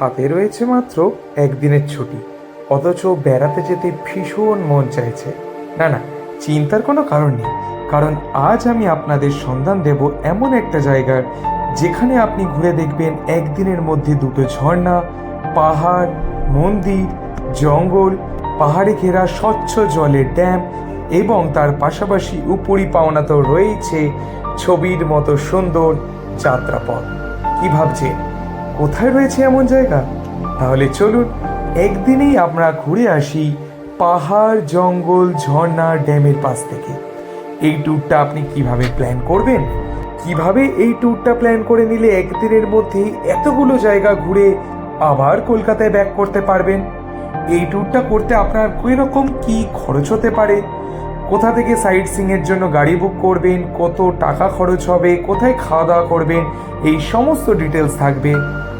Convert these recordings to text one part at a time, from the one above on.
হাতে রয়েছে মাত্র একদিনের ছুটি। অথচ বেড়াতে যেতে ভীষণ মন চাইছে। না না, চিন্তার কোনো কারণ নেই। কারণ আজ আমি আপনাদের সন্ধান দেব এমন একটা জায়গার যেখানে আপনি ঘুরে দেখবেন একদিনের মধ্যে দুটো ঝর্ণা, পাহাড়, মন্দির, জঙ্গল, পাহাড়ে ঘেরা স্বচ্ছ জলের ড্যাম এবং তার পাশাপাশি উপরি পাওনা তো রয়েছে ছবির মতো সুন্দর যাত্রাপথ। কি ভাবছেন? কোথায় রয়েছে এমন জায়গা? তাহলে চলুন, একদিনেই আমরা ঘুরে আসি পাহাড়, জঙ্গল, ঝর্ণা, ড্যামের পাশ থেকে। এই ট্যুরটা আপনি কীভাবে প্ল্যান করবেন? কীভাবে এই ট্যুরটা প্ল্যান করে নিলে একদিনের মধ্যেই এতগুলো জায়গা ঘুরে আবার কলকাতায় ব্যাক করতে পারবেন? এই ট্যুরটা করতে আপনার রকম কি খরচ হতে পারে? কোথা থেকে সাইট সিং এর জন্য গাড়ি বুক করবেন, কত টাকা খরচ হবে, কোথায় খাওয়া দাওয়া করবেন, এই সমস্ত ডিটেলস থাকবে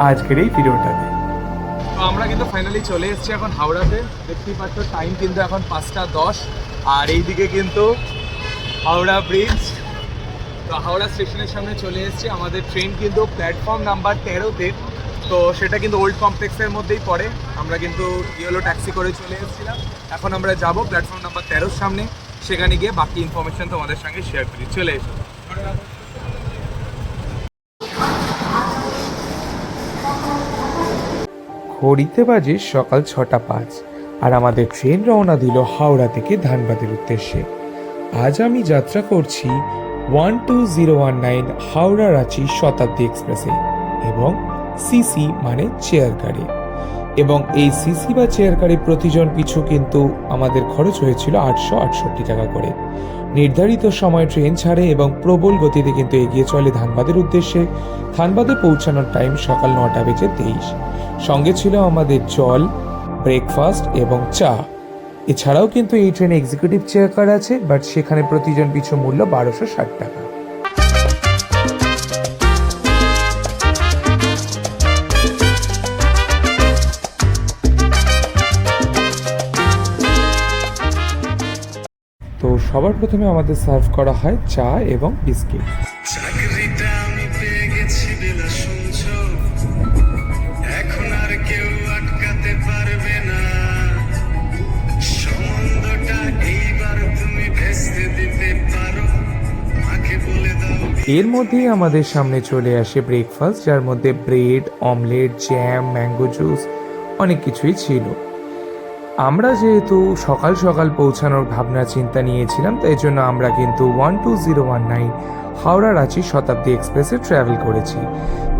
আজকের এই ভিডিওটাতে আমরা কিন্তু ফাইনালি চলে এসেছি এখন হাওড়াতে। দেখতেই পাচ্ছ টাইম কিন্তু এখন পাঁচটা দশ। আর এইদিকে কিন্তু হাওড়া ব্রিজ তো হাওড়া স্টেশনের সামনে চলে এসেছি। আমাদের ট্রেন কিন্তু প্ল্যাটফর্ম নাম্বার তেরোতে। তো সেটা কিন্তু ওল্ড কমপ্লেক্সের মধ্যেই পড়ে। আমরা কিন্তু ইয়েলো ট্যাক্সি করে চলে এসেছিলাম। এখন আমরা যাব প্ল্যাটফর্ম নাম্বার তেরোর সামনে। সেখানে গিয়ে বাকি ইনফরমেশন তোমাদের সঙ্গে শেয়ার করি। চলে এসো। ঘড়িতে বাজে সকাল ছটা পাঁচ, আর আমাদের ট্রেন রওনা দিল হাওড়া থেকে ধানবাদের উদ্দেশ্যে। আজ আমি যাত্রা করছি one two zero one nine Howrah Ranchi Shatabdi এক্সপ্রেসে এবং সিসি মানে চেয়ার গাড়ি এবং এই সিসি বা চেয়ার প্রতিজন পিছু কিন্তু আমাদের খরচ হয়েছিল আটশো আটষট্টি টাকা করে। নির্ধারিত সময় ট্রেন ছাড়ে এবং প্রবল গতিতে কিন্তু এগিয়ে চলে ধানবাদের উদ্দেশ্যে। ধানবাদে পৌঁছানোর টাইম সকাল নটা বেজে তেইশ। সঙ্গে ছিল আমাদের জল ব্রেকফাস্ট এবং চা। এছাড়াও কিন্তু এই ট্রেনে এক্সিকিউটিভ চেয়ার কার আছে বাট সেখানে প্রতিজন পিছু মূল্য বারোশো ষাট টাকা। সবার প্রথমে আমাদের সার্ভ করা হয় চা এবং বিস্কিট। এর মধ্যেই আমাদের সামনে চলে আসে ব্রেকফাস্ট যার মধ্যে bread omelette jam mango juice অনেক কিছুই ছিল। আমরা যেহেতু সকাল সকাল পৌঁছানোর ভাবনা, চিন্তা নিয়েছিলাম, তাই জন্য আমরা কিন্তু one two zero one nine Howrah Ranchi Shatabdi এক্সপ্রেসে ট্রাভেল করেছি।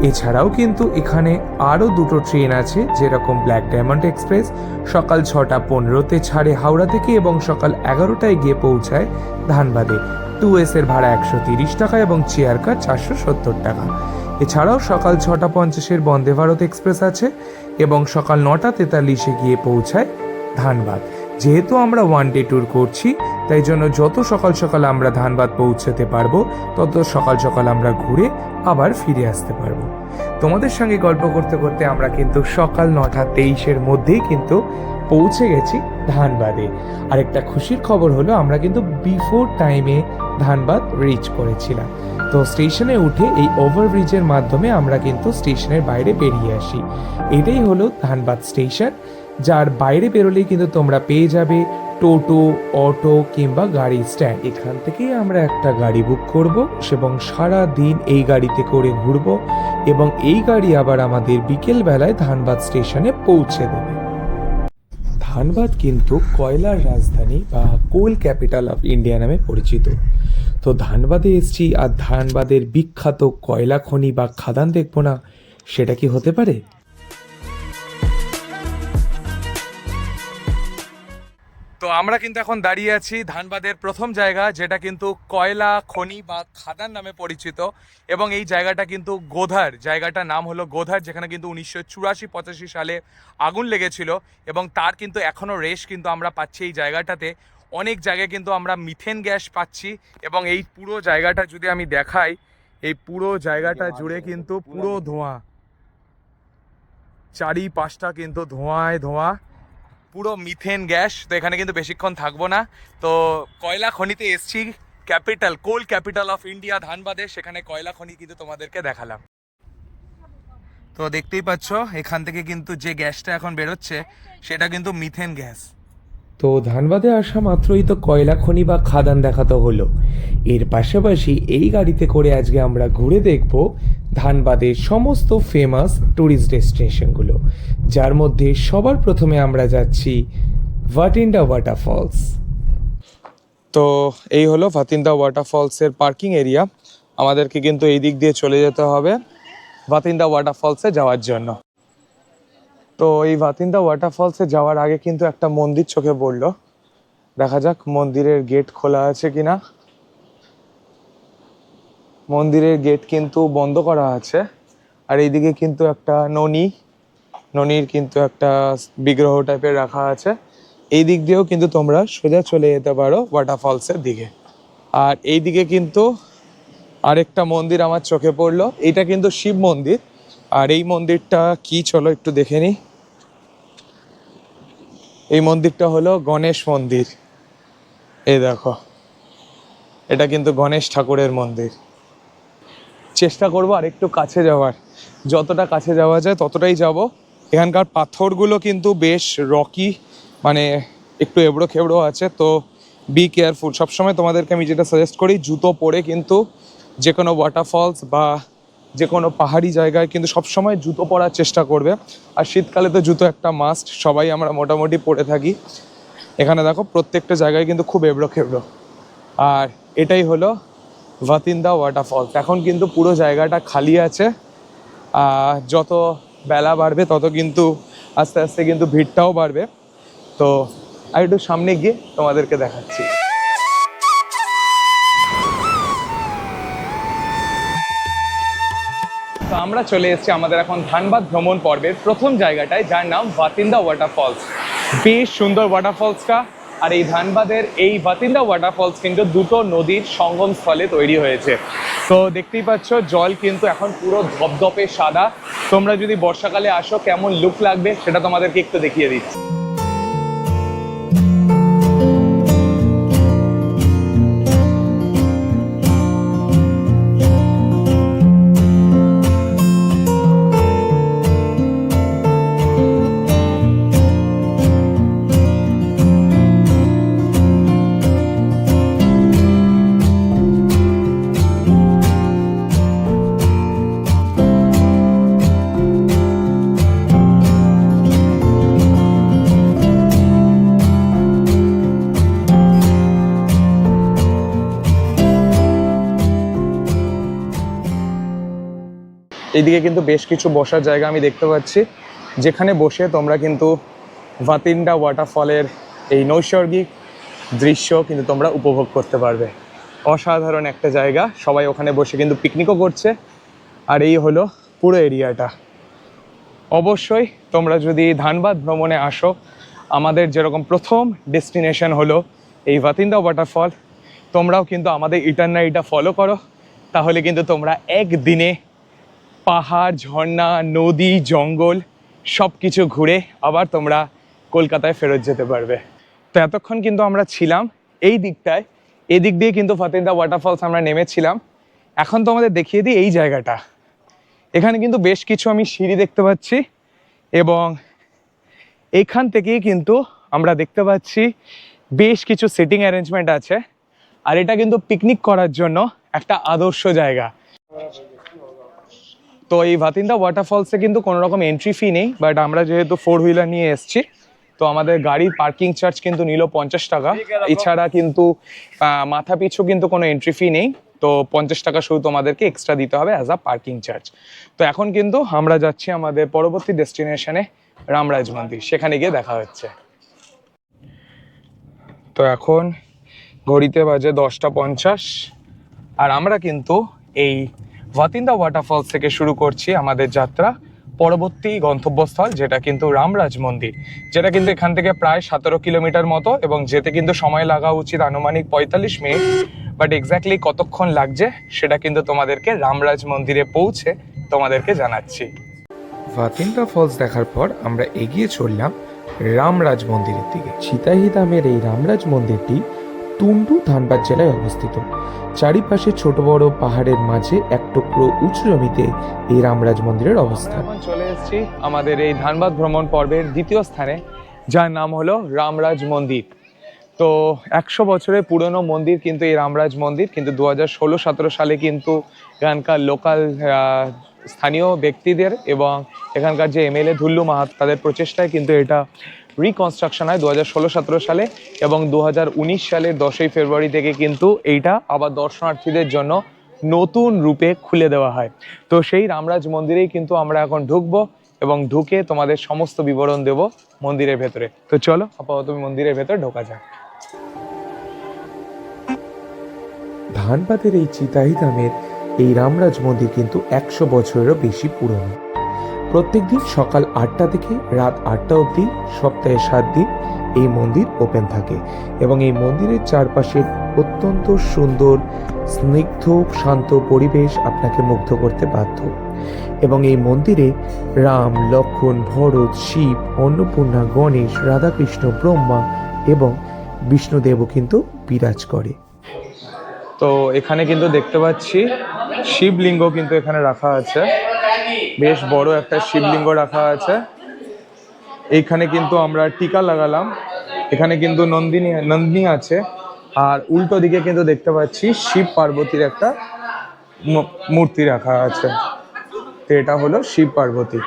এছাড়াও কিন্তু এখানে আরও দুটো ট্রেন আছে, যেরকম ব্ল্যাক ডায়মন্ড এক্সপ্রেস সকাল ছটা পনেরোতে ছাড়ে হাওড়া থেকে এবং সকাল এগারোটায় গিয়ে পৌঁছায় ধানবাদে। টু এস এর ভাড়া একশো তিরিশ টাকা এবং চেয়ার কার চারশো সত্তর টাকা। এছাড়াও সকাল ছটা পঞ্চাশের বন্দে ভারত এক্সপ্রেস আছে এবং সকাল নটা তেতাল্লিশে গিয়ে পৌঁছায় ধানবাদ। যেহেতু আমরা ওয়ান ডে ট্যুর করছি, তাই জন্য যত সকাল সকাল আমরা ধানবাদ পৌঁছতে পারব, তত সকাল সকাল আমরা ঘুরে আবার ফিরে আসতে পারব। তোমাদের সঙ্গে গল্প করতে করতে আমরা কিন্তু সকাল নটা তেইশের মধ্যেই কিন্তু পৌঁছে গেছি ধানবাদে। আরেকটা খুশির খবর হলো, আমরা কিন্তু বিফোর টাইমে ধানবাদ রিচ করেছিলাম। তো স্টেশনে উঠে এই ওভারব্রিজের মাধ্যমে আমরা কিন্তু স্টেশনের বাইরে বেরিয়ে আসি। এটাই হলো ধানবাদ স্টেশন যার বাইরে বেরোলেই কিন্তু তোমরা পেয়ে যাবে টোটো, অটো কিংবা গাড়ি স্ট্যান্ড এখান থেকেই আমরা একটা গাড়ি বুক করব এবং সারা দিন এই গাড়িতে করে ঘুরব এবং এই গাড়ি আবার আমাদের বিকেল বেলায় ধানবাদ স্টেশনে পৌঁছে দেবে। ধানবাদ কিন্তু কয়লার রাজধানী বা কোল ক্যাপিটাল অফ ইন্ডিয়া নামে পরিচিত। তো ধানবাদে এসছি আর ধানবাদের বিখ্যাত কয়লা খনি বা খাদান দেখব না, সেটা কি হতে পারে? আমরা কিন্তু এখন দাঁড়িয়ে আছি ধানবাদের প্রথম জায়গা, যেটা কিন্তু কয়লা, খনি বা খাদান নামে পরিচিত। এবং এই জায়গাটা কিন্তু গোধার, জায়গাটার নাম হলো গোধার, যেখানে কিন্তু উনিশশো চুরাশি পঁচাশি সালে আগুন লেগেছিল। এবং তার কিন্তু এখনও রেশ কিন্তু আমরা পাচ্ছি এই জায়গাটাতে। অনেক জায়গায় কিন্তু আমরা মিথেন গ্যাস পাচ্ছি। এবং এই পুরো জায়গাটা যদি আমি দেখাই, এই পুরো জায়গাটা জুড়ে কিন্তু পুরো ধোঁয়া। চারি পাঁচটা কিন্তু ধোঁয়ায় ধোঁয়া। পুরো মিথেন গ্যাস তো এখানে কিন্তু বেশিক্ষণ থাকব না। তো কয়লা খনিতে এসছি capital coal capital of India ধানবাদে। সেখানে কয়লা খনি কিন্তু তোমাদেরকে দেখালাম। তো দেখতেই পাচ্ছ, এখান থেকে কিন্তু যে গ্যাসটা এখন বেরোচ্ছে, সেটা কিন্তু মিথেন গ্যাস তো ধানবাদে আসা মাত্রই তো কয়লা খনি বা খাদান দেখাতে হলো। এর পাশাপাশি এই গাড়িতে করে আজকে আমরা ঘুরে দেখব ধানবাদের সমস্ত ফেমাস ট্যুরিস্ট ডেস্টিনেশনগুলো যার মধ্যে সবার প্রথমে আমরা যাচ্ছি ভাটিন্ডা ওয়াটারফলস তো এই হলো ভাতিন্দা ওয়াটারফলসের পার্কিং এরিয়া আমাদেরকে কিন্তু এই দিক দিয়ে চলে যেতে হবে ভাতিন্দা ওয়াটারফলসে যাওয়ার জন্য। তো এই ভাতিন্দা ওয়াটারফলসে যাওয়ার আগে কিন্তু একটা মন্দির চোখে পড়ল। দেখা যাক মন্দিরের গেট খোলা আছে কিনা। মন্দিরের গেট কিন্তু বন্ধ করা আছে। আর এইদিকে কিন্তু একটা ননী, ননির কিন্তু একটা বিগ্রহ টাইপের রাখা আছে। এই দিক দিয়েও কিন্তু তোমরা সোজা চলে যেতে পারো ওয়াটারফলসের দিকে। আর এই দিকে কিন্তু আরেকটা মন্দির আমার চোখে পড়ল। এইটা কিন্তু শিব মন্দির। আর এই মন্দিরটা কি চলো একটু দেখে নিই এই মন্দিরটা হলো গণেশ মন্দির। এই দেখো, এটা কিন্তু গণেশ ঠাকুরের মন্দির। চেষ্টা করব আর একটু কাছে যাওয়ার। যতটা কাছে যাওয়া যায় ততটাই যাব। এখানকার পাথরগুলো কিন্তু বেশ রকি মানে একটু এবড়ো খেবড়ো আছে, তো বি কেয়ারফুল সবসময় তোমাদেরকে আমি যেটা সাজেস্ট করি, জুতো পরে কিন্তু যে কোনো ওয়াটারফলস বা যে কোনো পাহাড়ি জায়গায় কিন্তু সবসময় জুতো পরার চেষ্টা করবে। আর শীতকালে তো জুতো একটা মাস্ট সবাই আমরা মোটামুটি পরে থাকি। এখানে দেখো, প্রত্যেকটা জায়গায় কিন্তু খুব এবড়ো খেবড়ো। আর এটাই হলো ভাতিন্দা ওয়াটারফলস এখন কিন্তু পুরো জায়গাটা খালি আছে। যত বেলা বাড়বে, তত কিন্তু আস্তে আস্তে কিন্তু ভিড়টাও বাড়বে। তো আর একটু সামনে গিয়ে তোমাদেরকে দেখাচ্ছি। তো আমরা চলে এসেছি আমাদের এখন ধানবাদ ভ্রমণ পর্বের প্রথম জায়গাটায়, যার নাম ভাতিন্দা ওয়াটারফলস বেশ সুন্দর ওয়াটারফলসটা আর এই ধানবাদের এই বাতিন্দা ওয়াটারফলস কিন্তু দুটো নদীর সঙ্গম স্থলে তৈরি হয়েছে। তো দেখতেই পাচ্ছ, জল কিন্তু এখন পুরো ধপধপে সাদা। তোমরা যদি বর্ষাকালে আসো, কেমন লুক লাগবে সেটা তোমাদেরকে একটু দেখিয়ে দিচ্ছি। এইদিকে কিন্তু বেশ কিছু বসার জায়গা আমি দেখতে পাচ্ছি। যেখানে বসে তোমরা কিন্তু ভাতিন্ডা ওয়াটারফলের এই নৈসর্গিক দৃশ্য কিন্তু তোমরা উপভোগ করতে পারবে। অসাধারণ একটা জায়গা। সবাই ওখানে বসে কিন্তু পিকনিকও করছে। আর এই হলো পুরো এরিয়াটা। অবশ্যই তোমরা যদি ধানবাদ ভ্রমণে আসো, আমাদের যেরকম প্রথম ডেস্টিনেশন হলো এই ভাতিন্দা ওয়াটারফল তোমরাও কিন্তু আমাদের ইটারনারিটা ফলো করো। তাহলে কিন্তু তোমরা একদিনে পাহাড়, ঝর্ণা, নদী, জঙ্গল সব কিছু ঘুরে আবার তোমরা কলকাতায় ফেরত যেতে পারবে। তো এতক্ষণ কিন্তু আমরা ছিলাম এই দিকটায়। এদিক দিয়ে কিন্তু ফাতেন্দা ওয়াটারফলস আমরা নেমেছিলাম। এখন তো আমাদের দেখিয়ে দিই এই জায়গাটা। এখানে কিন্তু বেশ কিছু আমি সিঁড়ি দেখতে পাচ্ছি এবং এখান থেকেই কিন্তু আমরা দেখতে পাচ্ছি বেশ কিছু সিটিং অ্যারেঞ্জমেন্ট আছে। আর এটা কিন্তু পিকনিক করার জন্য একটা আদর্শ জায়গা। তো এই ভাতিন্দা ওয়াটারফলসে কিন্তু কোনো রকম এন্ট্রি ফি নেই বাট আমরা যেহেতু ফোর হুইলার নিয়ে এসেছি তো আমাদের গাড়ির পার্কিং চার্জ কিন্তু নিল পঞ্চাশ টাকা। এছাড়া কিন্তু মাথা পিছু কিন্তু কোনো এন্ট্রি ফি নেই তো পঞ্চাশ টাকা শুধু তোমাদেরকে এক্সট্রা দিতে হবে অ্যাজ আ পার্কিং চার্জ তো এখন কিন্তু আমরা যাচ্ছি আমাদের পরবর্তী ডেস্টিনেশনে রামরাজ মন্দির সেখানে গিয়ে দেখা হচ্ছে। তো এখন ঘড়িতে বাজে দশটা পঞ্চাশ আর আমরা কিন্তু এই ভাতিন্দা ওয়াটারফলস থেকে শুরু করছি আমাদের যাত্রা। পরবর্তী গন্তব্যস্থল যেটা কিন্তু রামরাজ মন্দির। যেটা কিন্তু এখান থেকে প্রায় সতেরো কিলোমিটার মতো এবং যেতে কিন্তু সময় লাগা উচিত আনুমানিক পঁয়তাল্লিশ মিনিট। বাট এক্স্যাক্টলি কতক্ষণ লাগছে সেটা কিন্তু তোমাদেরকে রামরাজ মন্দিরে পৌঁছে তোমাদেরকে জানাচ্ছি। ভাতিন্ডা ফলস দেখার পর আমরা এগিয়ে চললাম রামরাজ মন্দিরের দিকে। সীতাহি দামের এই রামরাজ মন্দিরটি তুন্ডু ধানবাদ জেলায় অবস্থিত। চারিপাশে ছোট বড় পাহাড়ের মাঝে এক টুকরো উঁচু জমিতে এই রামরাজ মন্দিরের অবস্থান চলে এসেছি আমাদের এই ধানবাদ ভ্রমণ পর্বের দ্বিতীয় স্থানে, যার নাম হলো রামরাজ মন্দির। তো একশো বছরের পুরনো মন্দির কিন্তু এই রামরাজ মন্দির, কিন্তু দু হাজার ষোলো সতেরো সালে কিন্তু এখানকার লোকাল স্থানীয় ব্যক্তিদের এবং এখানকার যে এমএলএ ধুল্লু মাহাত, তাদের প্রচেষ্টায় কিন্তু এটা রিকনস্ট্রাকশন হয় দু হাজার ষোলো সতেরো সালে এবং দু হাজার উনিশ সালের দশই ফেব্রুয়ারি থেকে কিন্তু এইটা আবার দর্শনার্থীদের জন্য নতুন রূপে খুলে দেওয়া হয়। তো সেই রামরাজ মন্দিরেই কিন্তু আমরা এখন ঢুকবো এবং ঢুকে তোমাদের সমস্ত বিবরণ দেব মন্দিরের ভেতরে। তো চলো, আপাতত মন্দিরের ভেতরে ঢোকা যাক। ধানবাদের এই চিতাহি ধামের এই রামরাজ মন্দির কিন্তু একশো বছরেরও বেশি পুরনো। প্রত্যেক দিন সকাল আটটা থেকে রাত আটটা অবধি, সপ্তাহে সাত দিন এই মন্দির ওপেন থাকে এবং এই মন্দিরের চারপাশের অত্যন্ত সুন্দর, স্নিগ্ধ, শান্ত পরিবেশ আপনাকে মুগ্ধ করতে বাধ্য। এবং এই মন্দিরে রাম লক্ষ্মণ ভরত, শিব, অন্নপূর্ণা, গণেশ, রাধাকৃষ্ণ, ব্রহ্মা এবং বিষ্ণুদেবও কিন্তু বিরাজ করে। তো এখানে কিন্তু দেখতে পাচ্ছি, শিবলিঙ্গ কিন্তু এখানে রাখা আছে। বেশ বড় একটা শিবলিঙ্গ রাখা আছে। এইখানে কিন্তু আমরা টিকা লাগালাম। এখানে কিন্তু নন্দিনী নন্দিনী আছে। আর উল্টো দিকে কিন্তু দেখতে পাচ্ছি শিব পার্বতীর একটা মূর্তি রাখা আছে। তো এটা হলো শিব পার্বতী।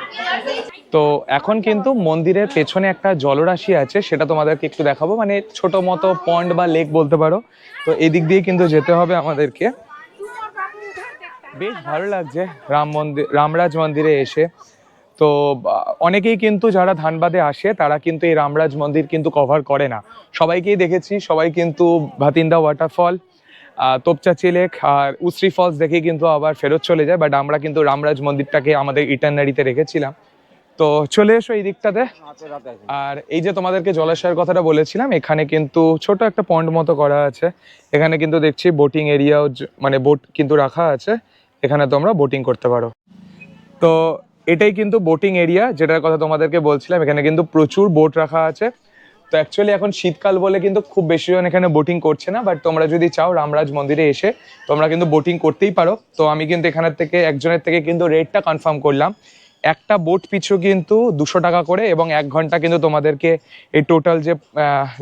তো এখন কিন্তু মন্দিরের পেছনে একটা জলরাশি আছে, সেটা তোমাদেরকে একটু দেখাবো। মানে ছোট মতো পন্ড বা লেক বলতে পারো। তো এদিক দিয়ে কিন্তু যেতে হবে আমাদেরকে। বেশ ভালো লাগছে রাম মন্দির, রামরাজ মন্দিরে এসে। তো অনেকেই কিন্তু যারা ধানবাদে আসে, তারা কিন্তু এই রামরাজ মন্দির কিন্তু কভার করে না। সবাইকেই দেখেছি, সবাই কিন্তু ভাতিন্দা ওয়াটারফল তোপচা লেক আর উশ্রী ফলস দেখে কিন্তু আবার ফেরত চলে যায় বাট আমরা কিন্তু রামরাজ মন্দিরটাকে আমাদের ইটার্নারিতে রেখেছিলাম। তো, চলে এসো এই দিকটাতে আর এই যে তোমাদেরকে জলাশয়ের কথাটা বলেছিলাম, এখানে কিন্তু ছোট একটা পন্ড মতো করা আছে। এখানে কিন্তু দেখছি বোটিং এরিয়াও মানে বোট কিন্তু রাখা আছে। এখানে তোমরা বোটিং করতে পারো। তো এটাই কিন্তু বোটিং এরিয়া যেটার কথা তোমাদেরকে বলছিলাম, এখানে কিন্তু প্রচুর বোট রাখা আছে। তো অ্যাকচুয়ালি এখন শীতকাল বলে কিন্তু খুব বেশি জন এখানে বোটিং করছে না বাট তোমরা যদি চাও রামরাজ মন্দিরে এসে, তোমরা কিন্তু বোটিং করতেই পারো। তো আমি কিন্তু এখানের থেকে, একজনের থেকে কিন্তু রেটটা কনফার্ম করলাম। একটা বোট পিছু কিন্তু দুশো টাকা করে এবং এক ঘণ্টা কিন্তু তোমাদেরকে এই টোটাল যে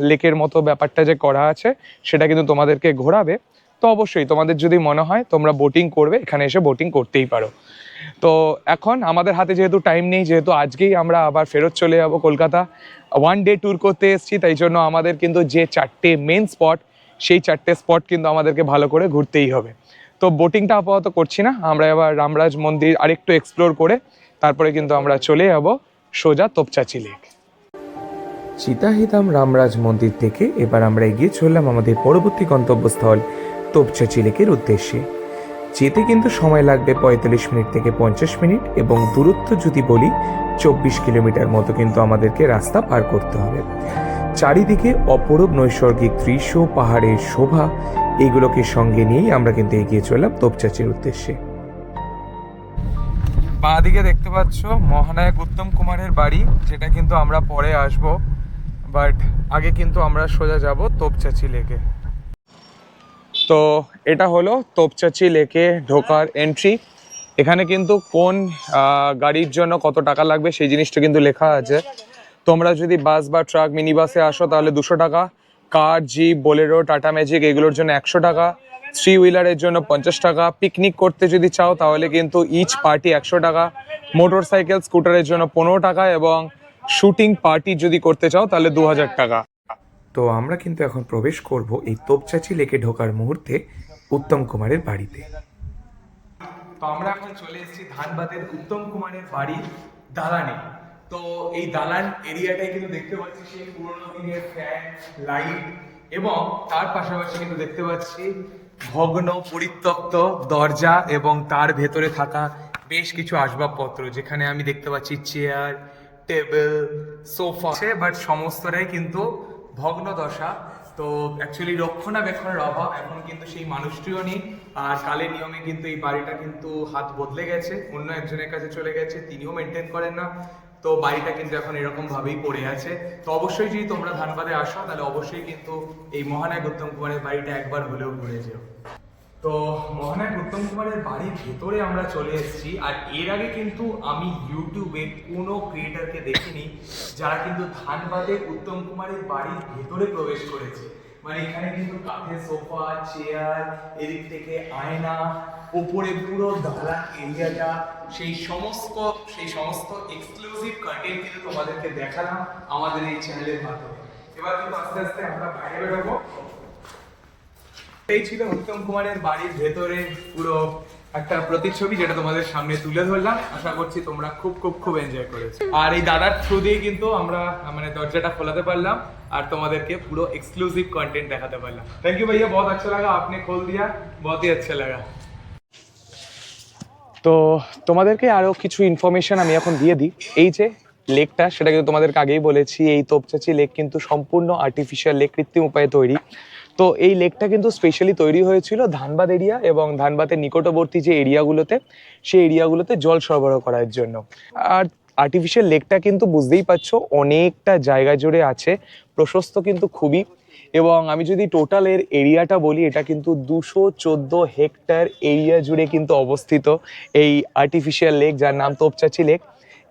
লেকের মতো ব্যাপারটা যে করা আছে, সেটা কিন্তু তোমাদেরকে ঘোরাবে। তো অবশ্যই তোমাদের যদি মনে হয় তোমরা বোটিং করবে, এখানে এসে বোটিং করতেই পারো। তো এখন আমাদের হাতে যেহেতু টাইম নেই, যেহেতু আজকেই আমরা আবার ফেরত চলে যাব কলকাতা ওয়ান ডে ট্যুর করতে এসেছি, তাই জন্য আমাদের কিন্তু যে চারটে মেন স্পট সেই চারটে স্পট কিন্তু আমাদেরকে ভালো করে ঘুরতেই হবে। তো বোটিংটা আপাতত করছি না, আমরা এবার রামরাজ মন্দির আরেকটু এক্সপ্লোর করে তারপরে কিন্তু আমরা চলে যাব সোজা তোপচাচি লেক। চিতাহিদাম রামরাজ মন্দির থেকে এবার আমরা এগিয়ে চললাম আমাদের পরবর্তী গন্তব্যস্থল তোপচাচি চিলেকের উদ্দেশ্যে। যেতে কিন্তু সময় লাগবে পঁয়তাল্লিশ মিনিট থেকে পঞ্চাশ মিনিট এবং দূরত্ব যদি বলি, চব্বিশ কিলোমিটার মতো কিন্তু আমাদেরকে রাস্তা পার করতে হবে। চারিদিকে অপরূপ নৈসর্গিক দৃশ্য, পাহাড়ের শোভা, এগুলোকে সঙ্গে নিয়েই আমরা কিন্তু এগিয়ে চললাম তোপচাচির উদ্দেশ্যে। বাঁ দিকে দেখতে পাচ্ছ মহানায়ক উত্তম কুমারের বাড়ি, যেটা কিন্তু আমরা পরে আসব, বাট আগে কিন্তু আমরা সোজা যাব তোপচাচি লেকে তো এটা হলো তোপচাচি লেকে ঢোকার এন্ট্রি এখানে কিন্তু কোন গাড়ির জন্য কত টাকা লাগবে সেই জিনিসটা কিন্তু লেখা আছে। তোমরা যদি বাস বা ট্রাক মিনি বাসে আসো তাহলে দুশো টাকা। Car, jeep, Bolero, Tata Magic এগুলোর জন্য একশো টাকা। থ্রি হুইলারের জন্য পঞ্চাশ টাকা। পিকনিক করতে যদি চাও তাহলে কিন্তু ইচ পার্টি একশো টাকা। মোটর সাইকেল স্কুটারের জন্য পনেরো টাকা এবং শুটিং পার্টি যদি করতে চাও তাহলে দু হাজার টাকা। তো আমরা কিন্তু এখন প্রবেশ করব এই তোপচাচি লেকে ঢোকার মুহূর্তে উত্তম কুমারের বাড়িতে। তো আমরা এখন চলে এসেছি ধানবাদের উত্তম কুমারের বাড়ির দালানে। তো এই দালান এরিয়াটাই কিন্তু দেখতে পাচ্ছি সেই পুরোনো দিনের ফ্যান লাইট এবং তার পাশাপাশি কিন্তু দেখতে পাচ্ছি ভগ্ন, পরিত্যক্ত দরজা এবং তার ভেতরে থাকা বেশ কিছু আসবাবপত্র, যেখানে আমি দেখতে পাচ্ছি চেয়ার টেবিল সোফা বাট সমস্তটাই কিন্তু ভগ্ন দশা তো অ্যাকচুয়ালি রক্ষণাবেক্ষণের অভাব, এখন কিন্তু সেই মানুষটিও নেই। আর কালের নিয়মে কিন্তু এই বাড়িটা কিন্তু হাত বদলে গেছে। অন্য একজনের কাছে চলে গেছে, তিনিও মেনটেন করেন না। তো বাড়িটা কিন্তু এখন এরকম ভাবেই পড়ে আছে। তো অবশ্যই যদি তোমরা ধানবাদে আসো, তাহলে অবশ্যই কিন্তু এই মহানায়ক উত্তম কুমারের বাড়িটা একবার হলেও ঘুরে যেও। তো মহানায়ক উত্তম কুমারের বাড়ির ভেতরে আমরা চলে এসেছি, আর এর আগে কিন্তু আমি ইউটিউবে কোনো ক্রিয়েটারকে দেখিনি যারা কিন্তু ধানবাদে উত্তম কুমারের বাড়ির ভেতরে প্রবেশ করেছে। মানে এখানে কিন্তু কাঠের সোফা চেয়ার এদিক থেকে আয়না উপরে পুরো দালান এরিয়াটা সেই সমস্ত সেই সমস্ত এক্সক্লুসিভ কন্টেন্ট কিন্তু তোমাদেরকে দেখালাম আমাদের এই চ্যানেলের মাধ্যমে। এবার কিন্তু আস্তে আস্তে আমরা বাইরে বেরোবো। এই ছিল উত্তম কুমারের বাড়ির ভেতরে পুরো একটা প্রতিচ্ছবি যেটা তোমাদের সামনে তুলে ধরলাম। আশা করছি তোমরা খুব খুব খুব এনজয় করেছ। আর এই দাদার থ্রু দিয়ে কিন্তু আমরা মানে দরজাটা খোলাতে পারলাম আর তোমাদেরকে পুরো এক্সক্লুসিভ কন্টেন্ট দেখাতে পারলাম। থ্যাংক ইউ ভাইয়া, বহুত আচ্ছা লাগা, আপনি খোল দিয়া, বহুতই আচ্ছা লাগা। তো তোমাদেরকে আরও কিছু ইনফরমেশন আমি এখন দিয়ে দিই। এই যে লেকটা, সেটা কিন্তু তোমাদেরকে আগেই বলেছি, এই তোপচাচি লেক কিন্তু সম্পূর্ণ আর্টিফিশিয়াল লেক কৃত্রিম উপায়ে তৈরি। তো এই লেকটা কিন্তু স্পেশালি তৈরি হয়েছিল ধানবাদ এরিয়া এবং ধানবাদের নিকটবর্তী যে এরিয়াগুলোতে সেই এরিয়াগুলোতে জল সরবরাহ করার জন্য। আর আর্টিফিশিয়াল লেকটা কিন্তু বুঝতেই পারছ অনেকটা জায়গা জুড়ে আছে, প্রশস্ত কিন্তু খুবই। এবং আমি যদি টোটাল এর এরিয়াটা বলি, এটা কিন্তু দুশো চোদ্দ হেক্টর এরিয়া জুড়ে কিন্তু অবস্থিত এই আর্টিফিশিয়াল লেক যার নাম তোপচাচি লেক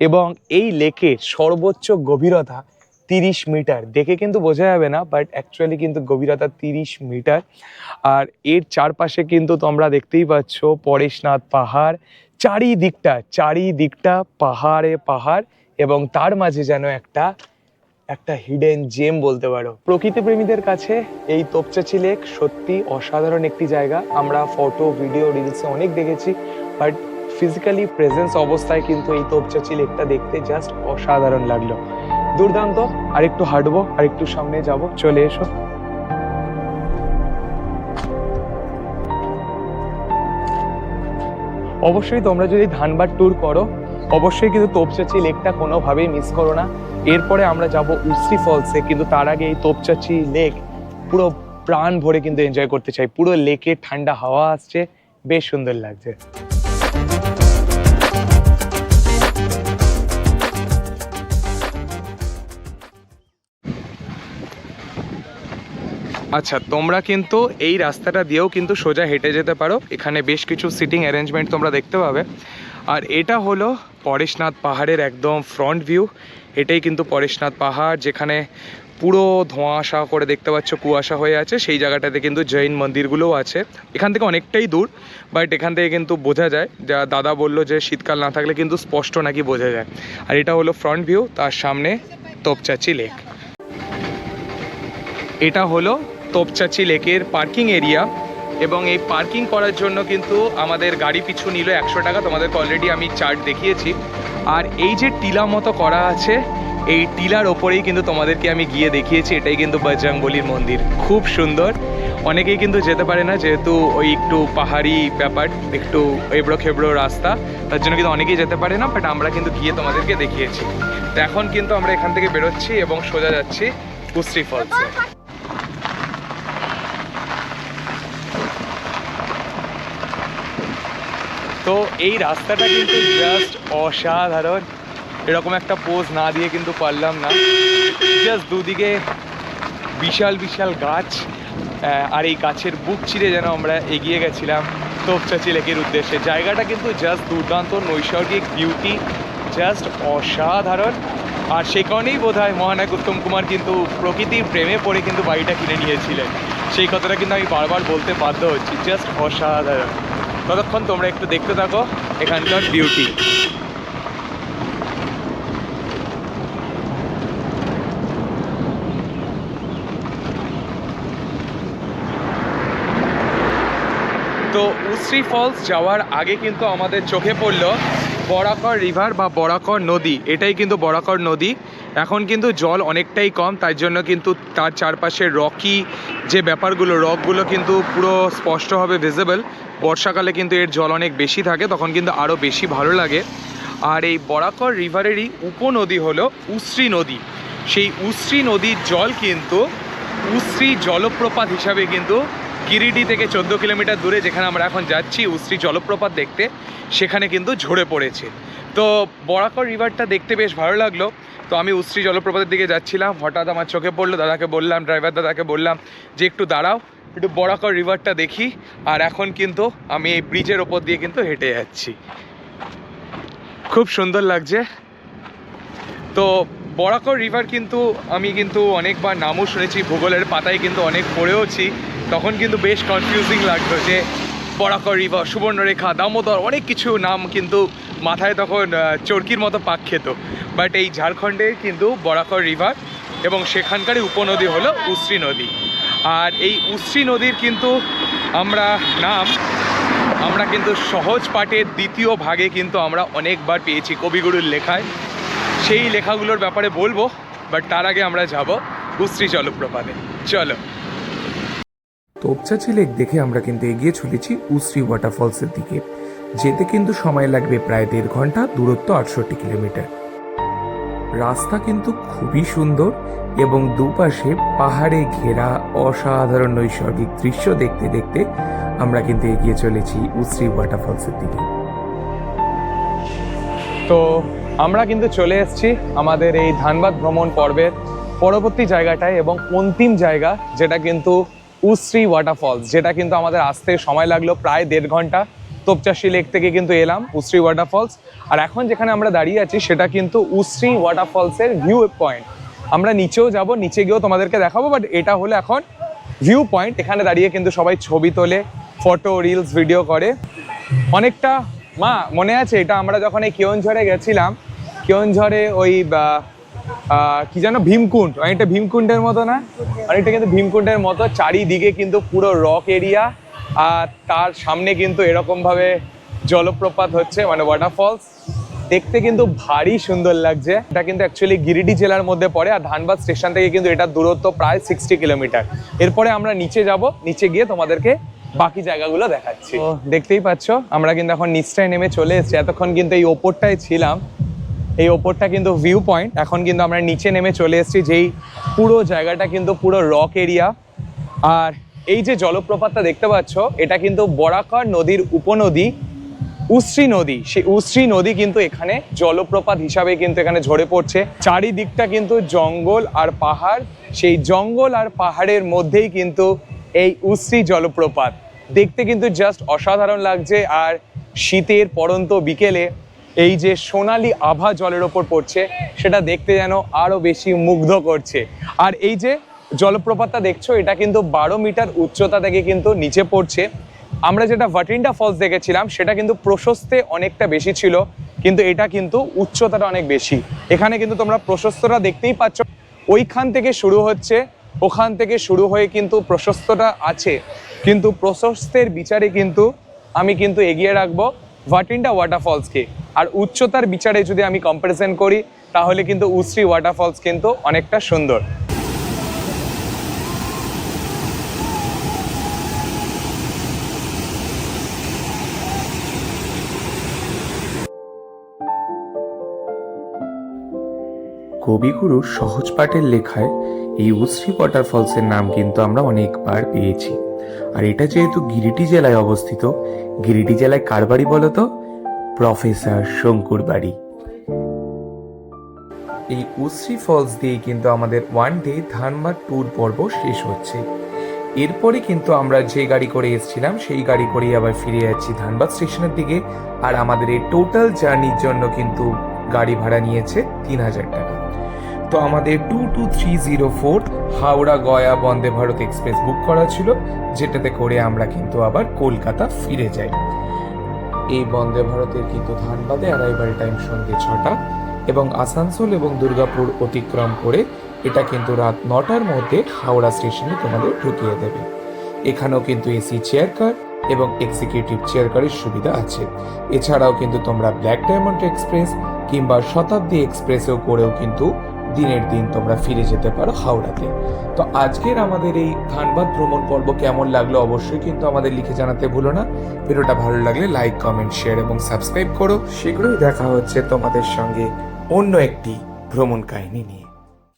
এবং এই লেকের সর্বোচ্চ গভীরতা তিরিশ মিটার। দেখে কিন্তু বোঝা যাবে না বাট অ্যাকচুয়ালি কিন্তু গভীরতা তিরিশ মিটার। আর এর চারপাশে কিন্তু তোমরা দেখতেই পাচ্ছ পরেশনাথ পাহাড়, চারিদিকটা চারিদিকটা পাহাড়ে পাহাড় এবং তার মাঝে যেন একটা একটা হিডেন জেম বলতে পারো। প্রকৃতি প্রেমীদের কাছে এই তোপচাচি লেক সত্যি অসাধারণ একটি জায়গা। আমরা ফটো ভিডিও রিলসে অনেক দেখেছি বাট ফিজিক্যালি প্রেজেন্স অবস্থায় কিন্তু এই তোপচাচি লেকটা দেখতে জাস্ট অসাধারণ লাগল। দুর্দান্ত। আরেকটু হাঁটবো আর একটু সামনে যাব। চলে এসো। অবশ্যই তোমরা যদি ধানবাদ ট্যুর করো, অবশ্যই কিন্তু তোপচাচি লেকটা কোনোভাবেই মিস করো না। এরপরে আমরা যাব উসরি ফলসে কিন্তু তার আগে এই তোপচাচি লেক পুরো প্রাণ ভরে কিন্তু এনজয় করতে চাই। পুরো লেকে ঠান্ডা হাওয়া আসছে, বেশ সুন্দর লাগছে। আচ্ছা তোমরা কিন্তু এই রাস্তাটা দিয়েও কিন্তু সোজা হেঁটে যেতে পারো। এখানে বেশ কিছু সিটিং অ্যারেঞ্জমেন্ট তোমরা দেখতে পাবে। আর এটা হলো পরেশনাথ পাহাড়ের একদম ফ্রন্ট ভিউ। এটাই কিন্তু পরেশনাথ পাহাড়, যেখানে পুরো ধোঁয়াশা করে দেখতে পাচ্ছ, কুয়াশা হয়ে আছে। সেই জায়গাটাতে কিন্তু জৈন মন্দিরগুলোও আছে। এখান থেকে অনেকটাই দূর বাট এখান থেকে কিন্তু বোঝা যায়। যা দাদা বলল যে শীতকাল না থাকলে কিন্তু স্পষ্ট নাকি বোঝা যায়। আর এটা হলো ফ্রন্ট ভিউ, তার সামনে তোপচাচি লেক। এটা হলো তোপচাচি লেকের পার্কিং এরিয়া এবং এই পার্কিং করার জন্য কিন্তু আমাদের গাড়ি পিছু নিল একশো টাকা। তোমাদেরকে অলরেডি আমি চার্ট দেখিয়েছি। আর এই যে টিলা মতো করা আছে, এই টিলার ওপরেই কিন্তু তোমাদেরকে আমি গিয়ে দেখিয়েছি। এটাই কিন্তু বজরংবলির মন্দির। খুব সুন্দর। অনেকেই কিন্তু যেতে পারে না, যেহেতু ওই একটু পাহাড়ি ব্যাপার, একটু এবড়ো খেবড়ো রাস্তা, তার জন্য কিন্তু অনেকেই যেতে পারে না বাট আমরা কিন্তু গিয়ে তোমাদেরকে দেখিয়েছি। তো এখন কিন্তু আমরা এখান থেকে বেরোচ্ছি এবং সোজা যাচ্ছি কুশ্রী ফলসে তো এই রাস্তাটা কিন্তু জাস্ট অসাধারণ। এরকম একটা পোজ না দিয়ে কিন্তু পারলাম না। জাস্ট দুদিকে বিশাল বিশাল গাছ আর এই গাছের বুক চিরে যেন আমরা এগিয়ে গেছিলাম তোপচাচি লেকের উদ্দেশ্যে। জায়গাটা কিন্তু জাস্ট দুর্দান্ত, নৈসর্গিক বিউটি জাস্ট অসাধারণ। আর সেই কারণেই বোধ হয় মহানায়ক উত্তম কুমার কিন্তু প্রকৃতির প্রেমে পড়ে কিন্তু বাড়িটা কিনে নিয়েছিলেন। সেই কথাটা কিন্তু আমি বারবার বলতে বাধ্য হচ্ছি জাস্ট অসাধারণ। ততক্ষণ তোমরা একটু দেখতে থাকো, এখানকার বিউটি তো উশ্রী ফলস যাওয়ার আগে কিন্তু আমাদের চোখে পড়ল বরাকর রিভার বা বরাকর নদী। এটাই কিন্তু বরাকর নদী। এখন কিন্তু জল অনেকটাই কম, তার জন্য কিন্তু তার চারপাশে রকি যে ব্যাপারগুলো রকগুলো কিন্তু পুরো স্পষ্টভাবে ভিজিবল বর্ষাকালে কিন্তু এর জল অনেক বেশি থাকে, তখন কিন্তু আরও বেশি ভালো লাগে। আর এই বরাকর রিভারেরই উপনদী হলো উশ্রী নদী। সেই উশ্রী নদীর জল কিন্তু উশ্রী জলপ্রপাত হিসাবে কিন্তু গিরিডি থেকে চোদ্দ কিলোমিটার দূরে, যেখানে আমরা এখন যাচ্ছি, উশ্রী জলপ্রপাত দেখতে, সেখানে কিন্তু ঝরে পড়েছে। তো বরাকর রিভারটা দেখতে বেশ ভালো লাগল। তো আমি উশ্রী জলপ্রপাতের দিকে যাচ্ছিলাম। হঠাৎ আমার চোখে পড়ল, দাদাকে বললাম ড্রাইভার দাদাকে বললাম যে, একটু দাঁড়াও, একটু বরাকর রিভারটা দেখি। আর এখন কিন্তু আমি এই ব্রিজের ওপর দিয়ে কিন্তু হেঁটে যাচ্ছি। খুব সুন্দর লাগছে। তো বরাকর রিভার কিন্তু আমি কিন্তু অনেকবার নামও শুনেছি, ভূগোলের পাতায় কিন্তু অনেক পড়েওছি। তখন কিন্তু বেশ কনফিউজিং লাগতো যে, বরাকর রিভার সুবর্ণরেখা, দামোদর, অনেক কিছু নাম কিন্তু মাথায় তখন চরকির মতো পাক খেত। বাট এই ঝাড়খণ্ডে কিন্তু বরাকর রিভার এবং সেখানকারই উপনদী হলো উশ্রী নদী। আর এই উশ্রী নদীর কিন্তু আমরা নাম, আমরা কিন্তু সহজ পাঠের দ্বিতীয় ভাগে কিন্তু আমরা অনেকবার পেয়েছি কবিগুরুর লেখায়। সেই লেখাগুলোর ব্যাপারে বলব বাট তার আগে আমরা যাব উশ্রী জলপ্রপাতে। চলো। তোপচাচি লেক দেখে আমরা কিন্তু এগিয়ে চলেছি উশ্রী ওয়াটারফলসের দিকে। যেতে কিন্তু সময় লাগবে প্রায় দেড় ঘণ্টা, দূরত্ব আটষট্টি কিলোমিটার। রাস্তা কিন্তু খুবই সুন্দর এবং দুপাশে পাহাড়ে ঘেরা অসাধারণ নৈসর্গিক দৃশ্য দেখতে দেখতে আমরা কিন্তু এগিয়ে চলেছি উশ্রী ওয়াটারফলসের দিকে। তো আমরা কিন্তু চলে এসেছি আমাদের এই ধানবাদ ভ্রমণ পর্বের পরবর্তী জায়গাটায় এবং অন্তিম জায়গা, যেটা কিন্তু উশ্রী ওয়াটারফলস, যেটা কিন্তু আমাদের আসতে সময় লাগল প্রায় দেড় ঘণ্টা। তোপচাশি লেক থেকে কিন্তু এলাম, উশ্রী ওয়াটারফলস। আর এখন যেখানে আমরা দাঁড়িয়ে আছি, সেটা কিন্তু উশ্রী ওয়াটারফলসের ভিউ পয়েন্ট আমরা নিচেও যাব, নিচে গিয়েও তোমাদেরকে দেখাবো বাট এটা হলো এখন ভিউ পয়েন্ট এখানে দাঁড়িয়ে কিন্তু সবাই ছবি তোলে ফটো রিলস ভিডিও করে। অনেকটা, মা, মনে আছে এটা, আমরা যখন এই কেওনঝড়ে গেছিলাম, কেওনঝড়ে ওই কি যেন, ভীমকুণ্ড। অনেকটা ভীমকুণ্ডের মতো না? অনেকটা কিন্তু ভীমকুণ্ডের মতো, চারিদিকে কিন্তু পুরো রক এরিয়া আর তার সামনে কিন্তু এরকমভাবে জলপ্রপাত হচ্ছে মানে ওয়াটারফলস দেখতে কিন্তু ভারী সুন্দর লাগছে। এটা কিন্তু অ্যাকচুয়ালি গিরিডি জেলার মধ্যে পড়ে আর ধানবাদ স্টেশন থেকে কিন্তু এটার দূরত্ব প্রায় সিক্সটি কিলোমিটার। এরপরে আমরা নিচে যাব নিচে গিয়ে তোমাদেরকে বাকি জায়গাগুলো দেখাচ্ছি। দেখতেই পাচ্ছ আমরা কিন্তু এখন নিচটায় নেমে চলে এসেছি। এতক্ষণ কিন্তু এই ওপরটায় ছিলাম। এই ওপরটা কিন্তু ভিউ পয়েন্ট এখন কিন্তু আমরা নিচে নেমে চলে এসেছি যেই পুরো জায়গাটা কিন্তু পুরো রক এরিয়া আর এই যে জলপ্রপাতটা দেখতে পাচ্ছ, এটা কিন্তু বরাকর নদীর উপনদী, উশ্রী নদী। সেই উশ্রী নদী কিন্তু এখানে জলপ্রপাত হিসাবে কিন্তু এখানে ঝরে পড়ছে। চারিদিকটা কিন্তু জঙ্গল আর পাহাড়। সেই জঙ্গল আর পাহাড়ের মধ্যেই কিন্তু এই উশ্রী জলপ্রপাত। দেখতে কিন্তু জাস্ট অসাধারণ লাগছে। আর শীতের পরন্ত বিকেলে এই যে সোনালি আভা জলের ওপর পড়ছে, সেটা দেখতে যেন আরও বেশি মুগ্ধ করছে। আর এই যে জলপ্রপাতটা দেখছ, এটা কিন্তু বারো মিটার উচ্চতা থেকে কিন্তু নিচে পড়ছে। আমরা যেটা ভাটিন্ডা ফলস দেখেছিলাম, সেটা কিন্তু প্রশস্তে অনেকটা বেশি ছিল, কিন্তু এটা কিন্তু উচ্চতাটা অনেক বেশি। এখানে কিন্তু তোমরা প্রশস্তটা দেখতেই পাচ্ছ। ওইখান থেকে শুরু হচ্ছে, ওখান থেকে শুরু হয়ে কিন্তু প্রশস্তটা আছে। কিন্তু প্রশস্তের বিচারে কিন্তু আমি কিন্তু এগিয়ে রাখব ভাটিন্ডা ওয়াটারফলসকে আর উচ্চতার বিচারে যদি আমি কম্পারিজন করি, তাহলে কিন্তু উশ্রী ওয়াটারফলস কিন্তু অনেকটা সুন্দর। কবিগুরুর সহজ পাঠের লেখায় এই উশ্রী ওয়াটারফলসের নাম কিন্তু আমরা অনেকবার পেয়েছি। আর এটা যেহেতু গিরিটি জেলায় অবস্থিত, গিরিটি জেলায় কার বাড়ি বলতো? প্রফেসর শঙ্কুর বাড়ি। এই উশ্রী ফলস দিয়ে কিন্তু আমাদের ওয়ান ডে ধানবাদ ট্যুর পর্ব শেষ হচ্ছে। এরপরে কিন্তু আমরা যে গাড়ি করে এসেছিলাম, সেই গাড়ি করেই আবার ফিরে যাচ্ছি ধানবাদ স্টেশনের দিকে। আর আমাদের এই টোটাল জার্নির জন্য কিন্তু গাড়ি ভাড়া নিয়েছে তিন হাজার টাকা। তো আমাদের two two three zero four Howrah Gaya Vande Bharat express book করা ছিল, যেটাতে করে আমরা কিন্তু আবার কলকাতা ফিরে যাই। এই বন্দে ভারতের কিন্তু ধানবাদে অ্যারাইভাল টাইম সন্ধ্যে ছটা এবং আসানসোল এবং দুর্গাপুর অতিক্রম করে এটা কিন্তু রাত নটার মধ্যে হাওড়া স্টেশনে তোমাদের ঢুকিয়ে দেবে। এখানেও কিন্তু এসি চেয়ার কার এবং এক্সিকিউটিভ চেয়ার কারের সুবিধা আছে। এছাড়াও কিন্তু তোমরা ব্ল্যাক ডায়মন্ড এক্সপ্রেস কিংবা শতাব্দী এক্সপ্রেসেও করেও কিন্তু দিনের দিন তোমরা ফিরে যেতে পারো হাওড়াতে। তো আজকের আমাদের এই ধানবাদ ভ্রমণ পর্ব কেমন লাগল অবশ্যই কিন্তু আমাদের লিখে জানাতে ভুলো না। ভিডিওটা ভালো লাগলে লাইক কমেন্ট শেয়ার এবং সাবস্ক্রাইব করো। শীঘ্রই দেখা হচ্ছে তোমাদের সঙ্গে অন্য একটি ভ্রমণ কাহিনী নিয়ে।